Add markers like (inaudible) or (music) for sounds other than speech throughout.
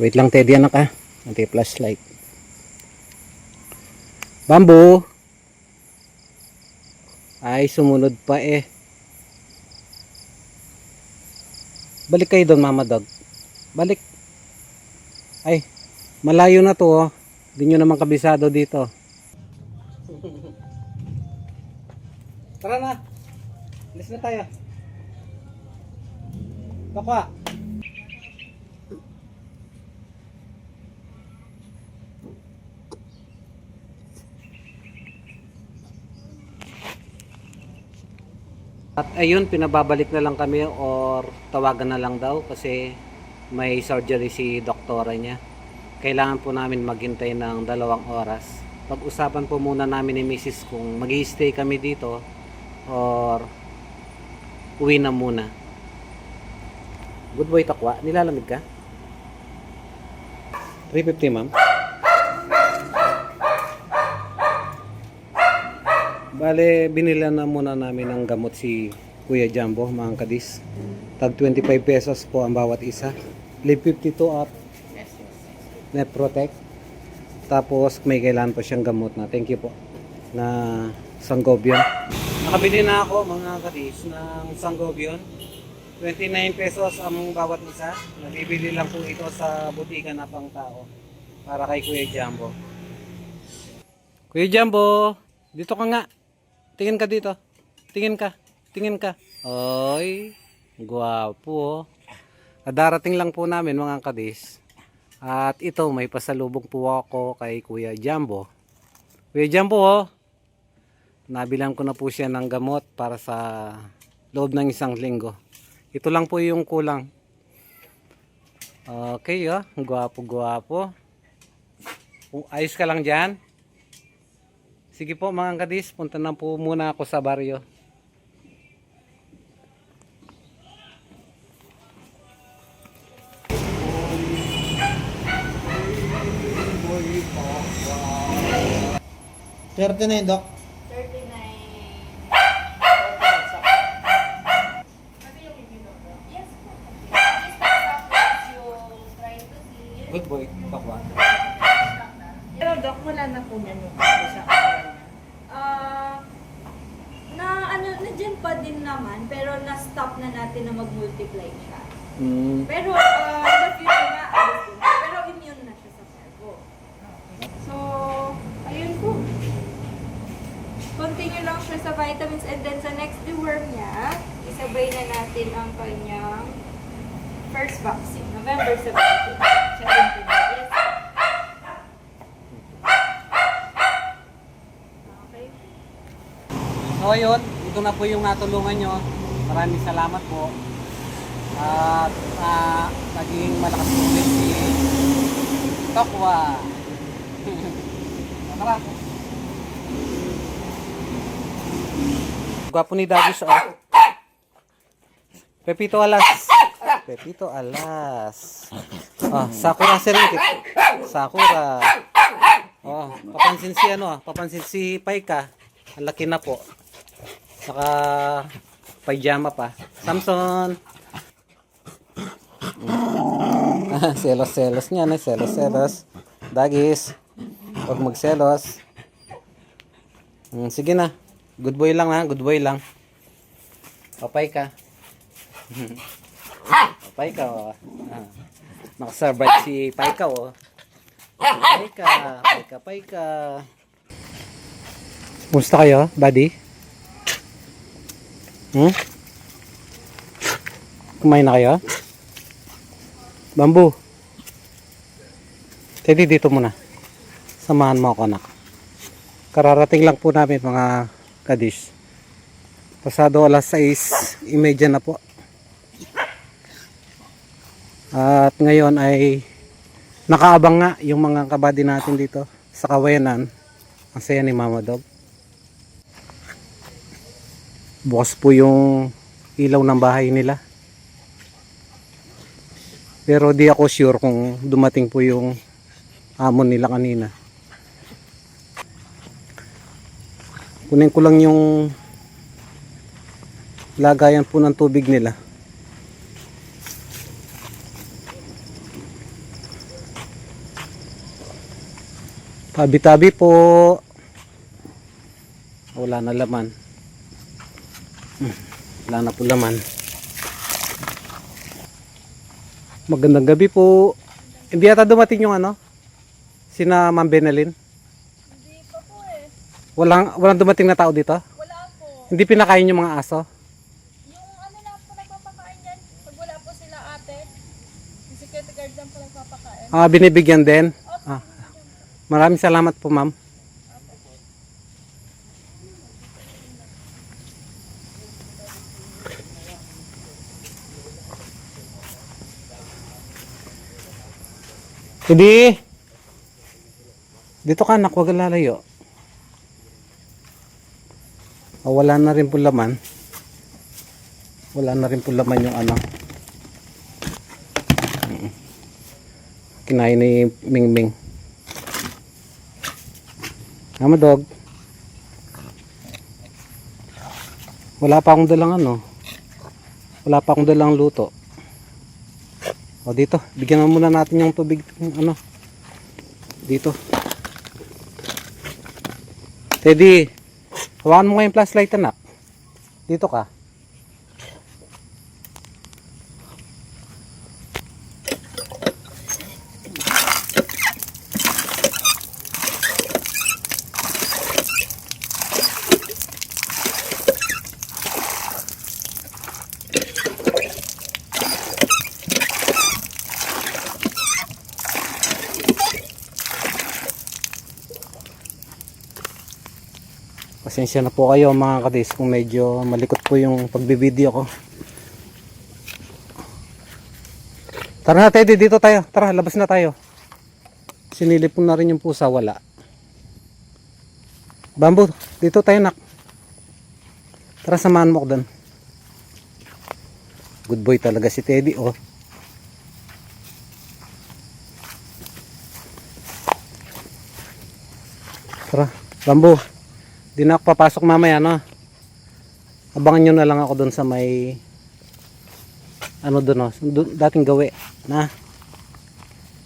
Wait lang Teddy anak ah. Anti flashlight. Bamboo. Ay, sumunod pa eh. Balik kayo doon, Mama Dog. Balik. Ay, malayo na to oh. Hindi nyo naman kabisado dito. Tara na. Alis na tayo. Takwa. At ayun, pinababalik na lang kami or tawagan na lang daw kasi may surgery si doktora niya. Kailangan po namin maghintay ng dalawang oras. Pag-usapan po muna namin ni Mrs. kung mag stay kami dito or uwi na muna. Good boy, takwa. Nilalamig ka? 350, ma'am. Bale, binila na muna namin ng gamot si Kuya Jumbo, mga kadis. Tag 25 pesos po ang bawat isa. Live 52 up. Net Protect. Tapos may kailangan pa siyang gamot na. Thank you po. Na Sangobion. Nakabili na ako mga kadis ng Sangobion. 29 pesos ang bawat isa. Nabibili lang po ito sa butika na pang tao. Para kay Kuya Jumbo. Kuya Jumbo, dito ka nga. Tingin ka dito. Tingin ka. Tingin ka. Oy, guwapo. oh. Darating lang po namin mga kadis. At ito, may pasalubong po ako kay Kuya Jumbo. Kuya Jumbo, oh. Nabilang ko na po siya ng gamot para sa loob ng isang linggo. Ito lang po yung kulang. Okay, oh. Guwapo, guwapo. Oh, Ayos ka lang dyan. Sige po mga kadis, punta na po muna ako sa baryo. Swerte na yun, Dok. 39. Yes po. Yes, tapos yung try to see. Good boy, takwa. Pero Doc, wala na po yan yung kaso sa katawan niya. Ah, na ano, na dyan pa din naman, pero na-stop na mag-multiply siya. Mm, Pero uh, in the future nga, alis ko na. Pero immune na siya sa carbo. So, ayun po. Continue lang siya sa vitamins and then sa next deworm niya, isabay na natin ang kanyang first vaccine, November 17. 17 yes. Okay. So ayun, ito na po yung natulungan nyo. Maraming salamat po. At ah, naging malakas ulit si Tokwa. (laughs) Tara. Gwapo ni Dagos oh. Pepito Alas. Pepito Alas. Ah, Sakura Serengit. Sakura. Oh, papansin si ano, ah, papansin si Paika. Ang laki na po. Saka pajama pa. Samson. Ah, selos-selos niya na, selos-selos. Dagis. Huwag magselos. Mm, sige na. Good boy lang ha, good boy lang. Papay ka. Papay ka oh. Ah. Nakasurvive si Paika oh. Paika, Paika, Paika. Musta kayo, buddy? Hmm? Kumain na kayo? Bambu. Teddy, dito muna. Samahan mo ako, anak. Kararating lang po namin, mga kadis. Pasado alas 6.30 na po. At ngayon ay nakaabang nga yung mga kabady natin dito sa Kawayanan. Ang saya ni Mama Dog. Bukas po yung ilaw ng bahay nila. Pero di ako sure kung dumating po yung amon nila kanina. Kunin ko lang yung lagayan po ng tubig nila. Tabi-tabi po. Wala na laman. Hmm, wala na po laman. Magandang gabi po. Hindi yata dumating yung ano? Sina Ma'am Benelin? Hindi pa po eh. Walang, walang dumating na tao dito? Wala po. Hindi pinakain yung mga aso? Yung ano lang po nagpapakain dyan, pag wala po sila ate, yung security guard lang po nagpapakain. Ah, binibigyan din? Ah. Maraming salamat po, ma'am. Hindi. Dito ka anak, huwag lalayo. Oh, wala na rin po laman. Wala na rin po laman yung ano. Kinain ni Mingming. Tama dog. Wala pa akong dalang ano. Wala pa akong dalang luto. O dito, bigyan muna natin yung tubig yung ano. Dito. Teddy, hawakan mo nga yung flashlight anak. Dito ka. Pasensya na po kayo mga kadis kung medyo malikot po yung pagbibideo ko. Tara na Teddy, dito tayo. Tara, labas na tayo. Sinilip na rin yung pusa, wala. Bamboo, dito tayo nak. Tara, samahan mo ko doon. Good boy talaga si Teddy, oh. Tara, Bamboo. Di na papasok mamaya, no? Abangan nyo na lang ako doon sa may ano doon, no? Dating gawi, na?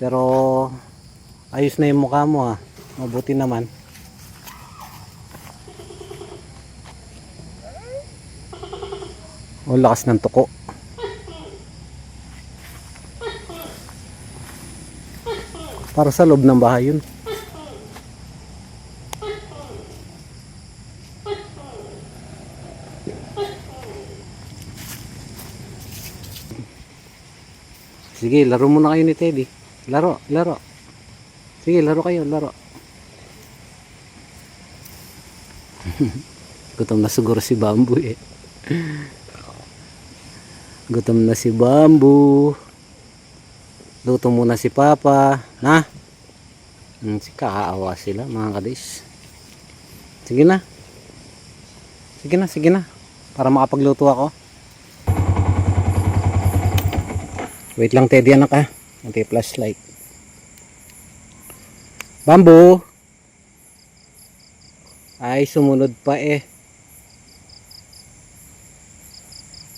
Pero ayos na yung mukha mo, ah. Mabuti naman. O lakas ng tuko. Para sa loob ng bahay yun. Sige, laro muna kayo ni Teddy. Laro, laro. Sige, laro kayo, laro. (laughs) Gutom na siguro si Bamboo eh. Gutom na si Bamboo. Luto muna si Papa. Na? Hmm, kakaawa sila mga kadis. Sige na. Sige na, sige na. Para makapagluto ako. Wait lang Teddy anak ah. Anti flashlight. Bamboo. Ay, sumunod pa eh.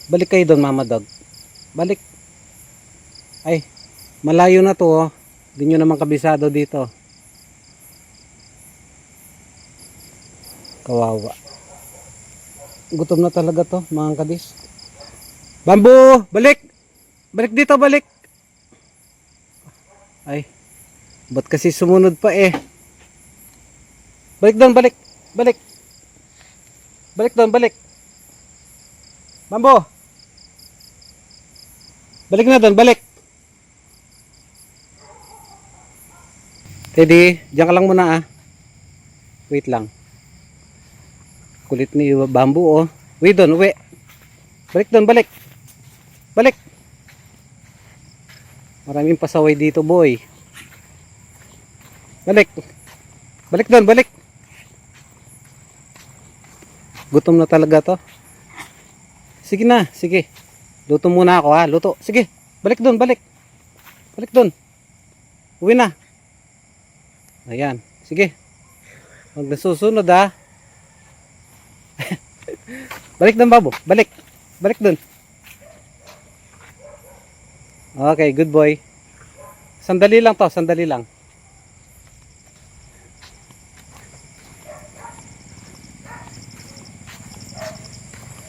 Balik kayo doon mama dog. Balik. Ay, malayo na to oh. Hindi nyo naman kabisado dito. Kawawa. Gutom na talaga to mga kadis. Bamboo! Balik! Balik dito, balik. Ay. Ba't kasi sumunod pa eh? Balik doon, balik. Balik. Balik doon, balik. Mambo. Balik na doon, balik. Teddy, diyan ka lang muna ah. Wait lang. Kulit ni bamboo oh. Uwi doon, uwi. Balik doon, balik. Balik. Maraming pasaway dito, boy. Balik. Balik doon, balik. Gutom na talaga to. Sige na, sige. Luto muna ako ha, luto. Sige, balik doon, balik. Balik doon. Uwi na. Ayan, sige. Huwag nasusunod ha. (laughs) balik doon, babo. Balik. Balik doon. Okay, good boy. Sandali lang to, sandali lang.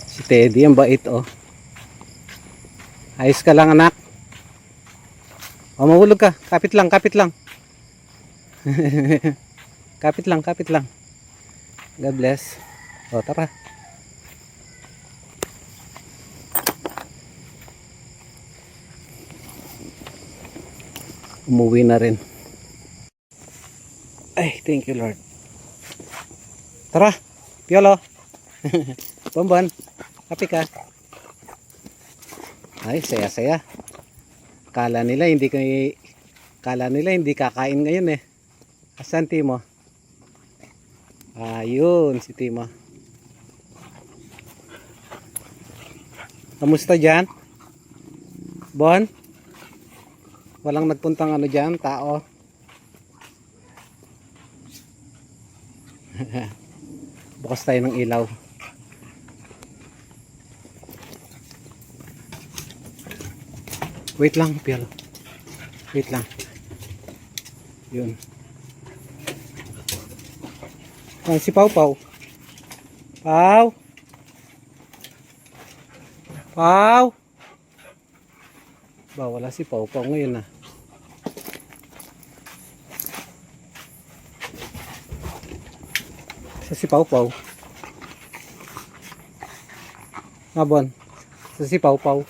Si Teddy, ang bait oh. Ayos ka lang anak. O, oh, mahulog ka. Kapit lang, kapit lang. (laughs) kapit lang, kapit lang. God bless. O, tara. Umuwi na rin. Ay, thank you Lord. Tara, Piolo. (laughs) Bonbon, kape ka. Ay, saya-saya. Kala nila hindi kay kala nila hindi kakain ngayon eh. Asan Timo? Ayun, si Timo. Kamusta dyan? Bon? Walang nagpuntang ano dyan, tao. (laughs) Bukas tayo ng ilaw. Wait lang, Pialo. Wait lang. Yun. Ah, si Pau Pau. Pau. Pau. Ba, wala si Pau Pau ngayon ah. Sa si Pau Pau. Mabon. Sa si Pau Pau.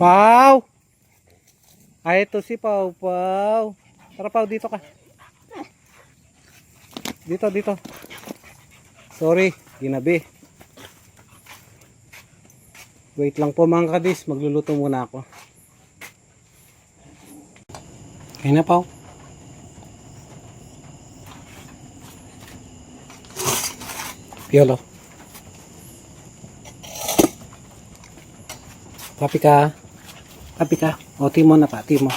Pau! Ay, ito si Pau Pau. Tara Pau, dito ka. Dito, dito. Sorry, ginabi. Wait lang po mga kadis, magluluto muna ako. Kaya na Pau. Piolo. Kapi ka. Kapi ka. O, timo na pa, timo.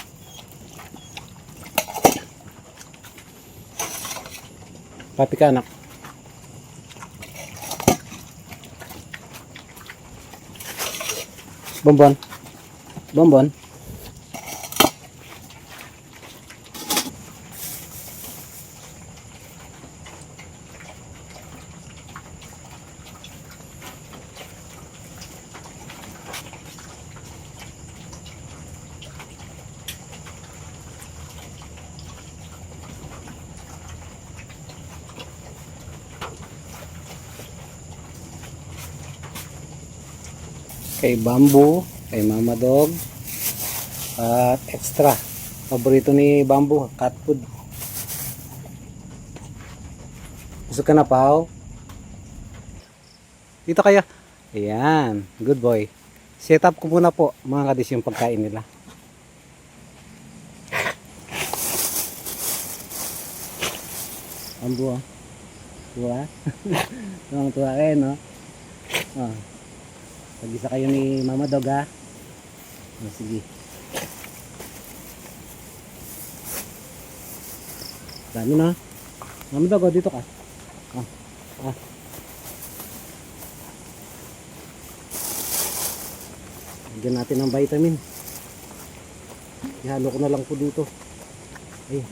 Kapi ka, anak. Bonbon. Bonbon. Kay Bamboo, kay Mama Dog, at extra. Paborito ni Bamboo, cat food. Gusto ka na, Pao? Dito kaya. Ayan, good boy. Set up ko muna po, mga kadis, yung pagkain nila. Bamboo. (laughs) Tuwa? Tuwang tuwa kayo, no? Oh. Pag-isa kayo ni Mama Dog ha. O, sige. Dami na. Mama Dog, oh, dito ka. Ah. Ah. Lagyan natin ng vitamin. Ihalo ko na lang po dito. Ay.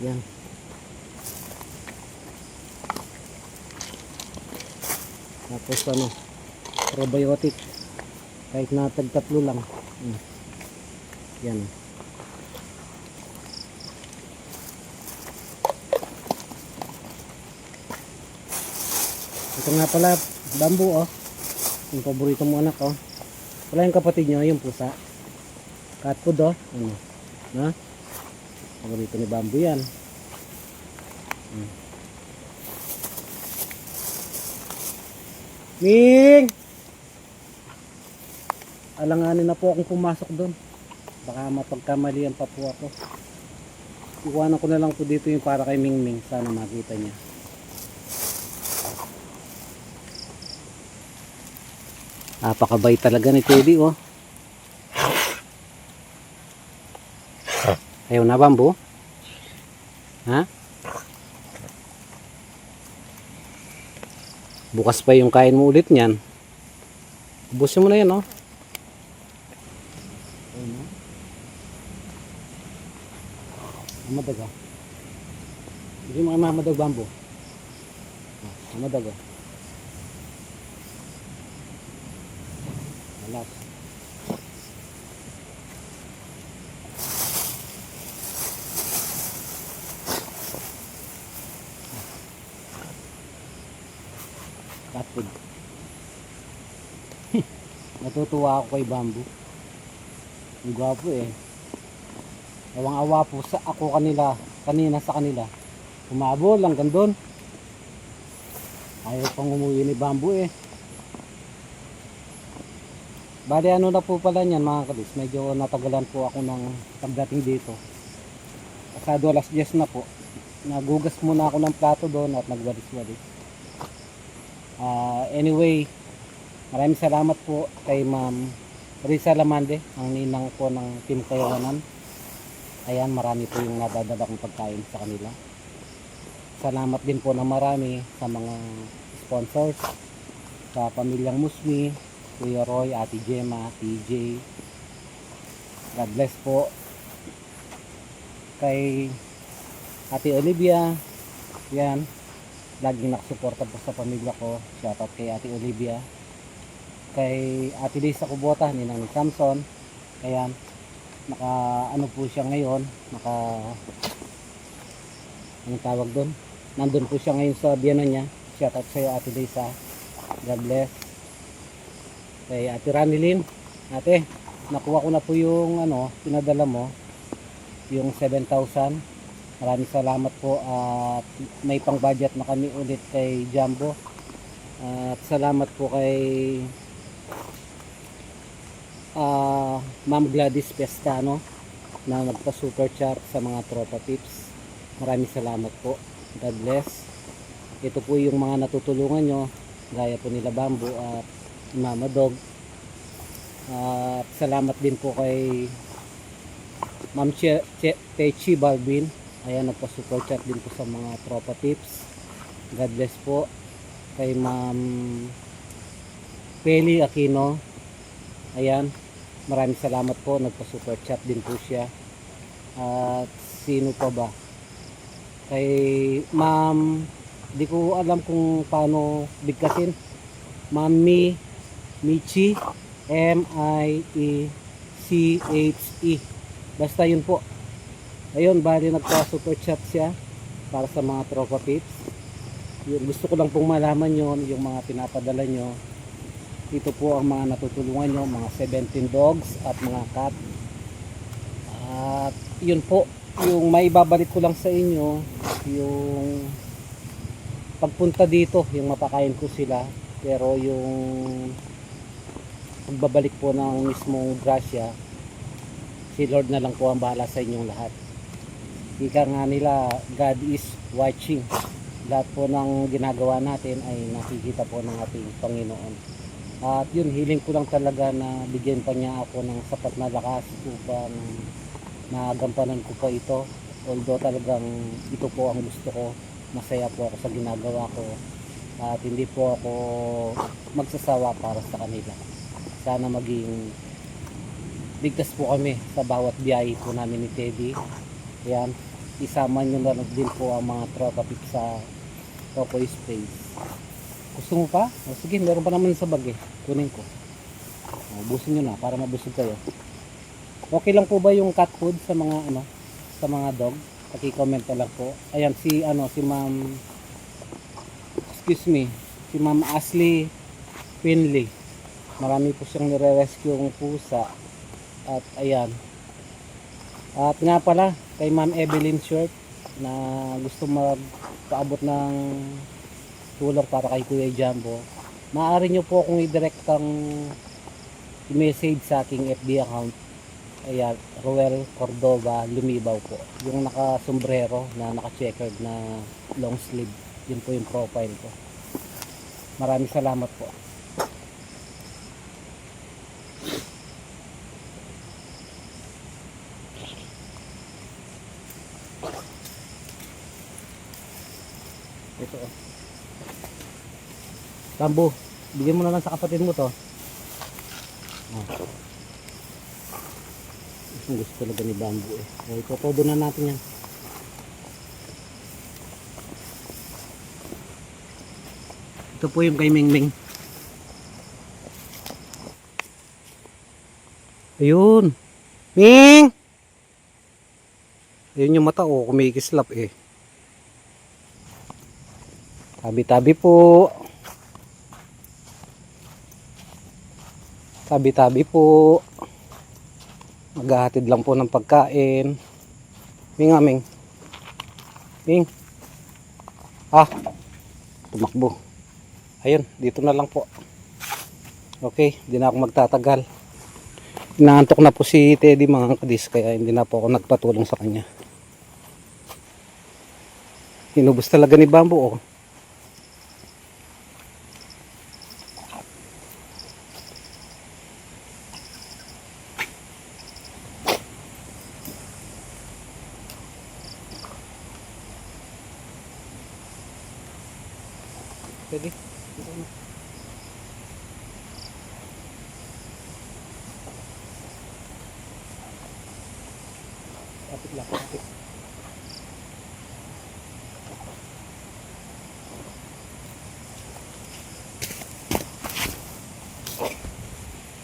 Yan. Tapos ano, probiotic. Kahit na tagtatlo lang. Mm. Yan. Ito nga pala, bamboo oh. Yung paborito mo anak oh. Wala yung kapatid nyo, yung pusa. Cat food oh. Ano? Na? Paborito ni bamboo yan. Mm. Ming! Alanganin na po akong pumasok doon. Baka mapagkamalian pa po ako. Iwanan ko na lang po dito yung para kay Ming Ming. Sana makita niya. Napakabay talaga ni Teddy oh. Ayaw na bambo? Ha? Bukas pa yung kain mo ulit niyan. Ubusin mo na yan, oh. Mamadag ah. Hindi mga mamadag bambo. Ah, mamadag ah. Alas. Cat food. Natutuwa ako kay Bamboo. Ang gwapo eh. Awang-awa po sa ako kanila, kanina sa kanila. Umabol hanggang doon. Ayaw pang umuwi ni Bamboo eh. Bali ano na po pala niyan mga kabis, medyo natagalan po ako ng pagdating dito. Pasado alas 10 na po. Nagugas muna ako ng plato doon at nagwalis-walis. Ah, anyway, maraming salamat po kay Ma'am Risa Lamande, ang ninang po ng Team Kayawanan. Ayan, marami po yung nadadala kong pagkain sa kanila. Salamat din po ng marami sa mga sponsors, sa pamilyang Musmi, Kuya Roy, Ate Gemma, TJ. God bless po. Kay Ate Olivia, yan, laging nakasuporta po sa pamilya ko. Shoutout kay Ate Olivia. Kay Ate Lisa Kubota, ninang ni Samson. Ayan, naka ano po siya ngayon, naka anong tawag doon? Nandun po siya ngayon sa biyano niya. Shoutout sa iyo Ate Lisa. God bless. Kay Ate Ranilyn, Ate, nakuha ko na po yung ano, pinadala mo, yung 7,000. Maraming salamat po at may pang budget na kami ulit kay Jumbo. At salamat po kay ah Ma'am Gladys Pestano na nagpa super chat sa mga tropa tips. Maraming salamat po. God bless. Ito po yung mga natutulungan nyo gaya po nila Bamboo at Mama Dog. At salamat din po kay Ma'am che, che, Techi Balvin. Ayan, nagpa-super chat din po sa mga tropa tips. God bless po. Kay Ma'am Peli Aquino. Ayan, maraming salamat po. Nagpa-super chat din po siya. At sino pa ba? Kay Ma'am, di ko alam kung paano bigkasin. Ma'am Mi, Michi, M-I-E-C-H-E. Basta yun po. Ayun, bali nagpa-super chat siya para sa mga tropa pips. Yun, gusto ko lang pong malaman yon yung mga pinapadala nyo. Ito po ang mga natutulungan nyo, mga 17 dogs at mga cat. At yun po, yung may babalik ko lang sa inyo, yung pagpunta dito, yung mapakain ko sila. Pero yung pagbabalik po ng mismong grasya, si Lord na lang po ang bahala sa inyong lahat. Ika nga nila, God is watching. Lahat po ng ginagawa natin ay nakikita po ng ating Panginoon. At yun, hiling ko lang talaga na bigyan pa niya ako ng sapat na lakas upang nagampanan ko pa ito. Although talagang ito po ang gusto ko. Masaya po ako sa ginagawa ko. At hindi po ako magsasawa para sa kanila. Sana maging ligtas po kami sa bawat biyahe po namin ni Teddy. Yan, isama nyo na din po ang mga tropa pip sa Topoy Space. Gusto mo pa? O, sige, meron pa naman sa bag eh. Kunin ko. O, busin nyo na para mabusog kayo. Okay lang po ba yung cat food sa mga ano, sa mga dog? Paki-comment na lang po. Ayan si ano, si Ma'am Excuse me, si Ma'am Ashley Finley. Marami po siyang nire-rescue ng pusa. At ayan. At nga pala, kay Ma'am Evelyn Short na gusto magpaabot ng tulong para kay Kuya Jumbo. Maaari nyo po akong i-direct ang i-message sa aking FB account. Ayan, Roel Cordova Lumibaw po. Yung naka-sombrero na naka-checkered na long sleeve. Yun po yung profile ko. Maraming salamat po. Rambo, bigyan mo na lang sa kapatid mo to. Oh. Gusto, gusto talaga ni Bambo eh. O, so, na natin yan. Ito po yung kay Mingming. Ayun. Ming! Ayun yung mata oh, kumikislap eh. Tabi-tabi po. Tabi-tabi po. Maghahatid lang po ng pagkain. Ming nga, Ming. Ming. Ah. Tumakbo. Ayun, dito na lang po. Okay, hindi na ako magtatagal. Inaantok na po si Teddy mga kadis kaya hindi na po ako nagpatulong sa kanya. Inubos talaga ni Bambo oh. Na. Kapit lang, kapit.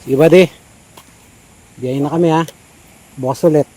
Sige buddy. Biyahin na kami ha. Bukas ulit.